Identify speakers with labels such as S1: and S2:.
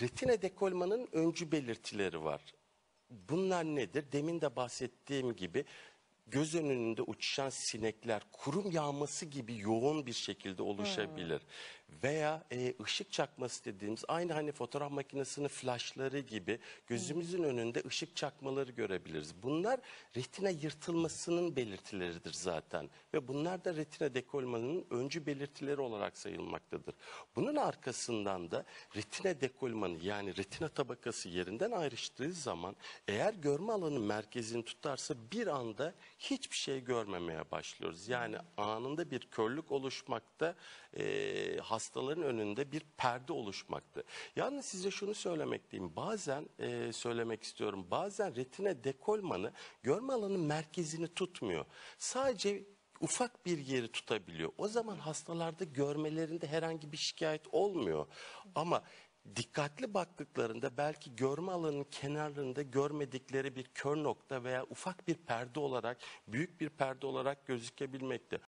S1: Retina dekolmanın öncü belirtileri var. Bunlar nedir? Demin de bahsettiğim gibi göz önünde uçuşan sinekler kurum yağması gibi yoğun bir şekilde oluşabilir. Veya e, ışık çakması dediğimiz aynı hani fotoğraf makinesinin flaşları gibi gözümüzün önünde ışık çakmaları görebiliriz. Bunlar retina yırtılmasının belirtileridir zaten ve bunlar da retina dekolmanın öncü belirtileri olarak sayılmaktadır. Bunun arkasından da retina dekolmanı yani retina tabakası yerinden ayrıştığı zaman eğer görme alanı merkezini tutarsa bir anda hiçbir şey görmemeye başlıyoruz. Yani anında bir körlük oluşmakta, e, hastaların önünde bir perde oluşmakta. Yalnız size şunu söylemekteyim. Bazen e, söylemek istiyorum. Bazen retina dekolmanı görme alanı merkezini tutmuyor. Sadece ufak bir yeri tutabiliyor. O zaman hastalarda görmelerinde herhangi bir şikayet olmuyor. Ama dikkatli baktıklarında belki görme alanının kenarlarında görmedikleri bir kör nokta veya ufak bir perde olarak, büyük bir perde olarak gözükebilmekte.